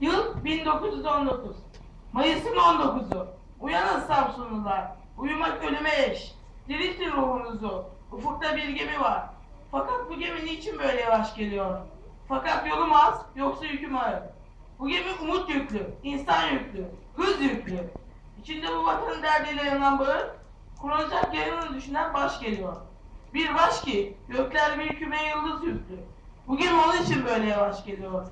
1919. Mayıs'ın 19'u. Uyanın Samsunlular. Uyumak ölüme eş. Diriltin ruhunuzu. Ufukta bir gemi var. Fakat bu gemi niçin böyle yavaş geliyor? Fakat yolum az, yoksa yüküm ağır. Bu gemi umut yüklü, insan yüklü, hız yüklü. İçinde bu vatanın derdiyle yanan bağır, kurulacak yarını düşünen baş geliyor. Bir baş ki, gökler bir küme yıldız yüklü. Bu gemi onun için böyle yavaş geliyor.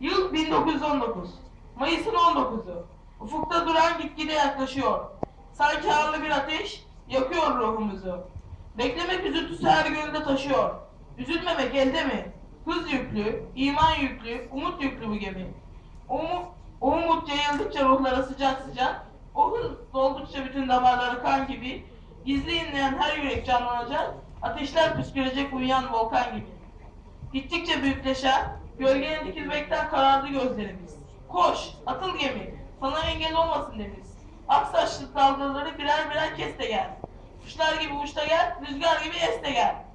Yıl 1919. Mayıs'ın 19'u. Ufukta duran gitgide yaklaşıyor. Sanki harlı bir ateş yakıyor ruhumuzu. Beklemek üzüntüsü her gönülde taşıyor. Üzülmemek elde mi? Hız yüklü, iman yüklü, umut yüklü bu gemi. O, umu- o umut yayıldıkça ruhlara sıcak sıcak, o hız doldukça bütün damarları kan gibi, gizli inleyen her yürek canlanacak, ateşler püskürecek uyuyan volkan gibi. Gittikçe büyükleşen, gölgeye dikilmekten karardı gözlerimiz. Koş, atıl gemi, sana engel olmasın deniz. Ak saçlı dalgaları birer birer kes de gel. Kuşlar gibi uç da gel, rüzgar gibi es de gel.